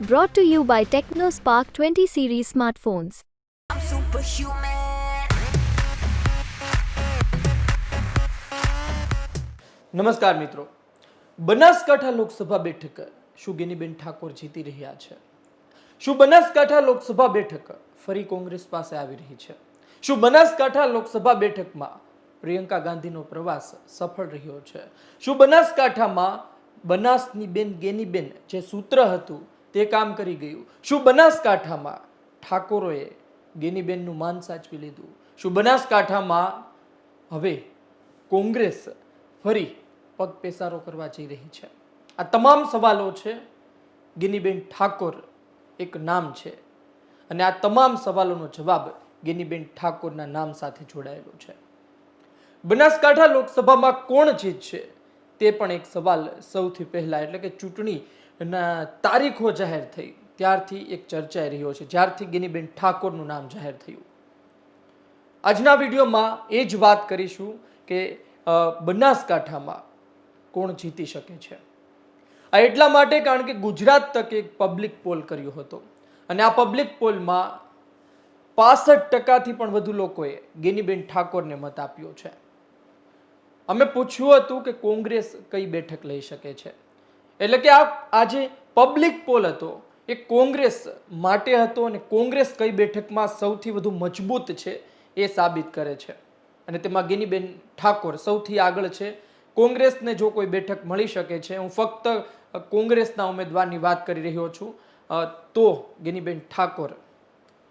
Brought to you by TechnoSpark 20 series smartphones. I'm superhuman. નમસ્કાર મિત્રો બનાસકાંઠા લોકસભા બેઠક શું ગેનીબેન ઠાકોર જીતી રહ્યા છે શું બનાસકાંઠા લોકસભા બેઠક ફરી કોંગ્રેસ પાસે આવી રહી છે શું બનાસકાંઠા લોકસભા બેઠકમાં પ્રિયંકા ગાંધીનો પ્રવાસ સફળ રહ્યો છે શું બનાસકાંઠામાં બનાસની બેન ગેનીબેન જે સૂત્ર હતું તે કામ કરી ગયું. શું બનાસકાંઠામાં ઠાકોરોએ ગેનીબેનનું માન સાચવી લીધું? શું બનાસકાંઠામાં હવે કોંગ્રેસ ફરી પગ પેસારો કરવા જઈ રહી છે? આ તમામ સવાલો છે. ગિનીબેન ઠાકોર એક નામ છે. અને આ તમામ સવાલોનો જવાબ ગિનીબેન ઠાકોરના નામ સાથે જોડાયેલો છે. બનાસકાંઠા લોકસભામાં કોણ જીતશે? તે પણ એક સવાલ સૌથી પહેલાં, એટલે કે ચૂંટણીના તારીખો જાહેર થઈ. ત્યારથી એક ચર્ચાઈ રહ્યો છે. જ્યારથી ગિનીબેન ઠાકોરનું નામ જાહેર થયું. આજના વિડીયોમાં એ જ વાત કરીશું કે બનાસકાંઠામાં કોણ જીતી શકે છે. આ એટલા માટે કારણ કે ગુજરાત તકે એક પબ્લિક પોલ કર્યો હતો. અને આ પબ્લિક પોલમાં પાસઠ ટકાથી પણ વધુ લોકોએ ગેનીબેન ઠાકોરને મત આપ્યો છે. અમે પૂછ્યું હતું કે કોંગ્રેસ કઈ બેઠક લઈ શકે છે. એટલે કે આ આજે પબ્લિક પોલ હતો, એ કોંગ્રેસ માટે હતો અને કોંગ્રેસ કઈ બેઠકમાં સૌથી વધુ મજબૂત છે એ સાબિત કરે છે. અને તેમાં ગિનીબેન ઠાકોર સૌથી આગળ છે. કોંગ્રેસને જો કોઈ બેઠક મળી શકે છે, હું ફક્ત કોંગ્રેસના ઉમેદવારની વાત કરી રહ્યો છું તો ગિનીબેન ઠાકોર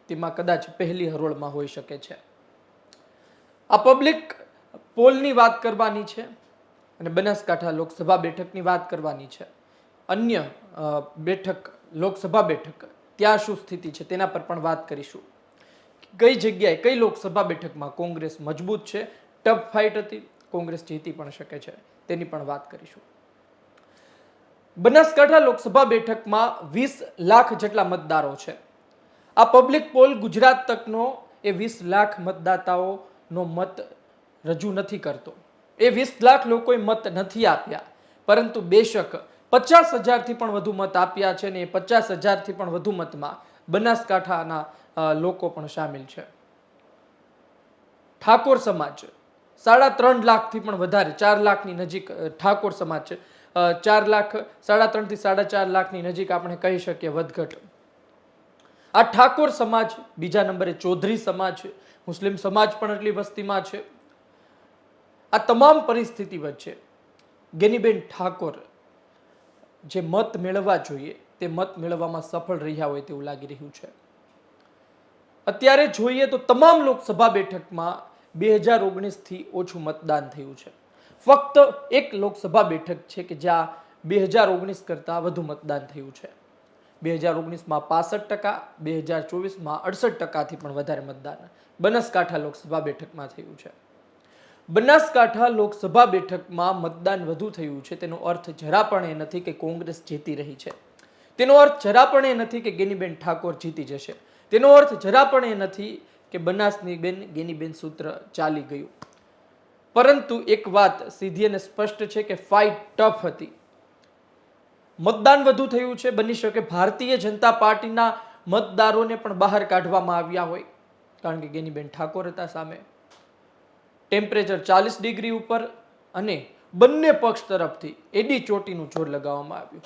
તેમાં કદાચ પહેલી હરોળમાં હોઈ શકે છે. આ પબ્લિક પોલની વાત કરવાની છે અને બનાસકાંઠા લોકસભા બેઠકની વાત કરવાની છે. અન્ય બેઠક, લોકસભા બેઠક, ત્યાં શું સ્થિતિ છે તેના પર પણ વાત કરીશું. કઈ જગ્યાએ, કઈ લોકસભા બેઠકમાં કોંગ્રેસ મજબૂત છે? ટફ ફાઇટ હતી, કોંગ્રેસ જીતી પણ શકે છે, તેની પણ વાત કરીશું. બનાસકાંઠા લોકસભા બેઠકમાં વીસ લાખ જેટલા મતદારો છે. આ પબ્લિક પોલ ગુજરાત તકનો એ વીસ લાખ મતદાતાઓનો મત રજૂ નથી કરતો. એ વીસ લાખ લોકોએ મત નથી આપ્યા, પરંતુ બેશક પચાસ હજારથી પણ વધુ મત આપ્યા છે ને એ પચાસ હજારથી પણ વધુ મતમાં બનાસકાંઠાના લોકો પણ સામેલ છે. ઠાકોર સમાજ, સાડા ત્રણ લાખથી પણ વધારે, ચાર લાખની નજીક ઠાકોર સમાજ છે ચાર લાખ, સાડા ત્રણથી સાડા ચાર લાખની નજીક આપણે કહી શકીએ વધઘટ. આ ઠાકોર સમાજ, બીજા નંબરે ચૌધરી સમાજ, મુસ્લિમ સમાજ પણ એટલી વસ્તીમાં છે. આ તમામ પરિસ્થિતિ વચ્ચે ગેનીબેન ઠાકોર જે મત મેળવવા જોઈએ, તે મત મેળવવામાં સફળ રહ્યા હોય તેવું લાગી રહ્યું છે. અત્યારે જોઈએ તો તમામ લોકસભા બેઠકમાં બે હજાર ઓગણીસથી ઓછું મતદાન થયું છે. ફક્ત એક લોકસભા બેઠક છે કે જ્યાં બે હજાર ઓગણીસ કરતાં વધુ મતદાન થયું છે. બે હજાર ઓગણીસમાં પાસઠ ટકા, બે હજાર ચોવીસમાં અડસઠ ટકાથી પણ વધારે મતદાન બનાસકાંઠા લોકસભા બેઠકમાં થયું છે. બનાસકાંઠા લોકસભા બેઠકમાં મતદાન વધુ થયું છે. તેનો અર્થ જરા પણ એ નથી કે કોંગ્રેસ જીતી રહી છે. તેનો અર્થ જરા પણ એ નથી કે ગેનીબેન ઠાકોર જીતી જશે. તેનો અર્થ જરા પણ એ નથી કે બનાસની બેન ગેનીબેન સૂત્ર ચાલી ગયું. પરંતુ એક વાત સીધી અને સ્પષ્ટ છે કે ફાઇટ ટફ હતી. મતદાન વધુ થયું છે. બની શકે ભારતીય જનતા પાર્ટીના મતદારોને પણ બહાર કાઢવામાં આવ્યા હોય. કારણ કે ગેનીબેન ઠાકોર હતા સામે. ટેમ્પરેચર ચાલીસ ડિગ્રી ઉપર અને બંને પક્ષ તરફથી એડી ચોટીનું જોર લગાવવામાં આવ્યું.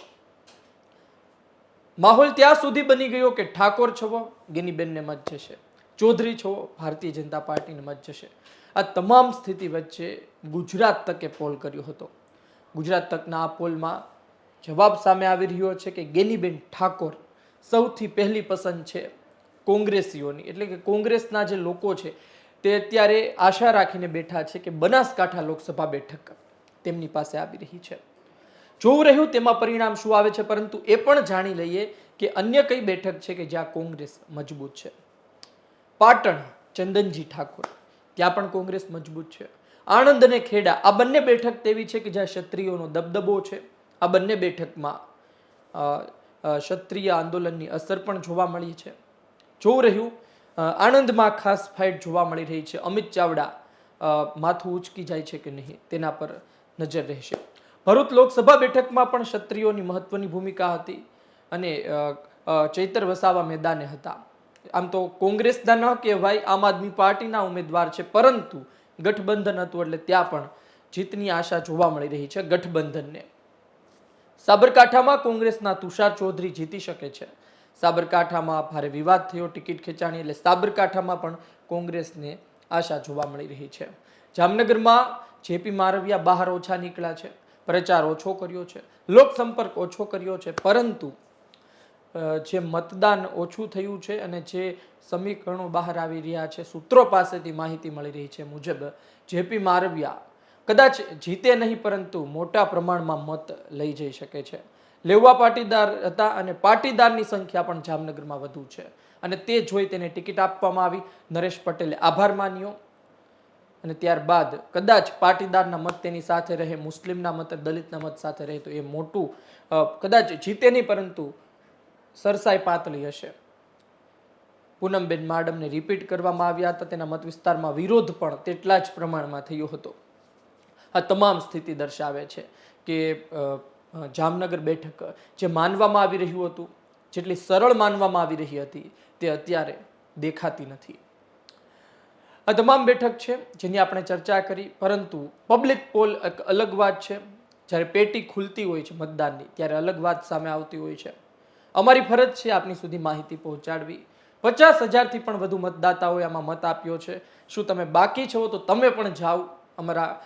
માહોલ ત્યાં સુધી બની ગયો કે ઠાકોર છવો, ગિનીબેનને મત જશે. ચૌધરી છવો, ભારતીય જનતા પાર્ટીને મત જશે. આ તમામ સ્થિતિ વચ્ચે ગુજરાત તકે પોલ કર્યો હતો. ગુજરાત તકના આ પોલમાં જવાબ સામે આવી રહ્યો છે કે ગેનીબેન ઠાકોર સૌથી પહેલી પસંદ છે કોંગ્રેસીઓની. એટલે કે કોંગ્રેસના જે લોકો છે તે અત્યારે આશા રાખીને બેઠા છે કે બનાસકાંઠા લોકસભા બેઠક તેમની પાસે આવી રહી છે. જોવું રહ્યું તેમાં પરિણામ શું આવે છે, પરંતુ એ પણ જાણી લઈએ કે અન્ય કઈ બેઠક છે કે જ્યાં કોંગ્રેસ મજબૂત છે. પાટણ, ચંદનજી ઠાકોર, ત્યાં પણ કોંગ્રેસ મજબૂત છે. આણંદ અને ખેડા, આ બંને બેઠક તેવી છે કે જ્યાં ક્ષત્રિયોનો દબદબો છે. આ બંને બેઠકમાં ક્ષત્રિય આંદોલનની અસર પણ જોવા મળી છે. જોવું રહ્યું આણંદમાં ખાસ ફાઇટ જોવા મળી રહી છે. અમિત ચાવડા માથું ઉચકી જાય છે કે નહીં તેના પર નજર રહેશે. ભરૂચ લોકસભા બેઠકમાં પણ ક્ષત્રિયોની મહત્વની ભૂમિકા હતી અને ચૈતર વસાવા મેદાને હતા. આમ તો કોંગ્રેસના ન કહેવાય, આમ આદમી પાર્ટીના ઉમેદવાર છે, પરંતુ ગઠબંધન હતું એટલે ત્યાં પણ જીતની આશા જોવા મળી રહી છે ગઠબંધનને. સાબરકાંઠામાં કોંગ્રેસના તુષાર ચૌધરી જીતી શકે છે. સાબરકાંઠામાં ભારે વિવાદ થયો, ટિકિટ ખેંચાણી એટલે સાબરકાંઠામાં પણ કોંગ્રેસને આશા જોવા મળી રહી છે. જામનગરમાં જેપી મારવિયા બહાર ઓછા નીકળ્યા છે, પ્રચાર ઓછો કર્યો છે, લોકસંપર્ક ઓછો કર્યો છે, પરંતુ જે મતદાન ઓછું થયું છે અને જે સમીકરણો બહાર આવી રહ્યા છે, સૂત્રો પાસેથી માહિતી મળી રહી છે મુજબ, જેપી મારવિયા કદાચ જીતે નહીં પરંતુ મોટા પ્રમાણમાં મત લઈ જઈ શકે છે. લેવા પાટીદાર હતા અને પાટીદારની સંખ્યા પણ જામનગરમાં વધુ છે. અને તે જોઈ તેને ટિકિટ આપવામાં આવી. નરેશ પટેલે આભાર માન્યો. અને ત્યારબાદ કદાચ પાટીદારના મત તેની સાથે રહે, મુસ્લિમના મત, દલિતના મત સાથે રહે તો એ મોટું કદાચ જીતે નહીં પરંતુ સરસાઈ પાતળી હશે. પૂનમબેન માડમને રિપીટ કરવામાં આવ્યા હતા. તેના મત વિસ્તારમાં વિરોધ પણ તેટલા જ પ્રમાણમાં થયો હતો. આ તમામ સ્થિતિ દર્શાવે છે કે જામનગર બેઠક, જે માનવામાં આવી રહ્યું હતું, જેટલી સરળ માનવામાં આવી રહી હતી, તે અત્યારે દેખાતી નથી. આ તમામ બેઠક છે, જેની આપણે ચર્ચા કરી, પરંતુ પબ્લિક પોલ એક અલગ વાત છે. જ્યારે પેટી ખુલતી હોય છે મતદાનની, ત્યારે અલગ વાત સામે આવતી હોય છે. અમારી ફરજ છે આપની સુધી માહિતી પહોંચાડવી. પચાસ હજારથી પણ વધુ મતદાતાઓએ આમાં મત આપ્યો છે. શું તમે બાકી છો તો તમે પણ જાઓ. અમારા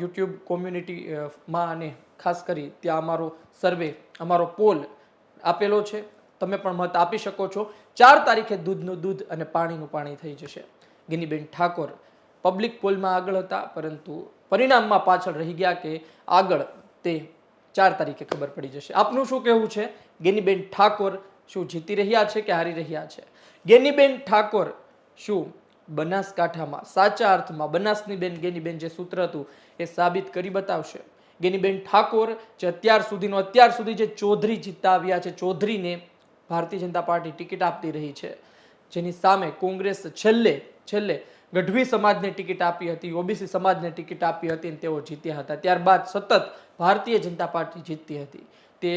યુટ્યુબ કોમ્યુનિટીમાં અને ખાસ કરી ત્યાં અમારો સર્વે અમારો પોલ આપેલો છે. તમે પણ મત આપી શકો છો. ચાર તારીખે દૂધનું દૂધ અને પાણીનું પાણી થઈ જશે. ગિનીબેન ઠાકોર પબ્લિક પોલમાં આગળ હતા, પરંતુ પરિણામમાં પાછળ રહી ગયા કે આગળ તે ચાર તારીખે ખબર પડી જશે. આપનું શું કહેવું છે? ગેનીબેન ઠાકોર શું જીતી રહ્યા છે કે હારી રહ્યા છે? ગેનીબેન ઠાકોર શું બનાસકાંઠામાં, સાચા અર્થમાં બનાસની બેન ગેનીબેન જે સૂત્ર હતું એ સાબિત કરી બતાવશે. ગેનીબેન ઠાકોર જે અત્યાર સુધીનો, અત્યાર સુધી જે ચૌધરી જીતતા આવ્યા છે, ચૌધરીને ભારતીય જનતા પાર્ટી ટિકિટ આપતી રહી છે. જેની સામે કોંગ્રેસ છેલ્લે છેલ્લે ગઢવી સમાજને ટિકિટ આપી હતી, ઓબીસી સમાજને ટિકિટ આપી હતી અને તેઓ જીત્યા હતા. ત્યારબાદ સતત ભારતીય જનતા પાર્ટી જીતતી હતી. તે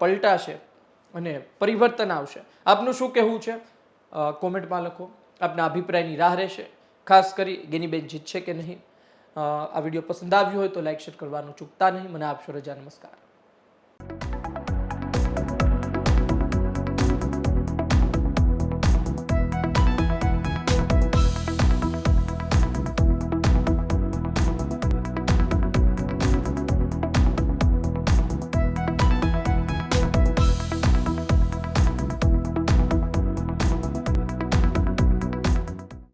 પલટાશે અને પરિવર્તન આવશે. આપનું શું કહેવું છે? કોમેન્ટમાં લખો. આપના અભિપ્રાયની રાહ રહેશે. ખાસ કરી ગેનીબેન જીતશે કે નહીં? આ વીડિયો પસંદ આવ્યો હોય તો લાઈક, શેર કરવાનું ચૂકતા નહીં. મને આપશો રજા નમસ્કાર.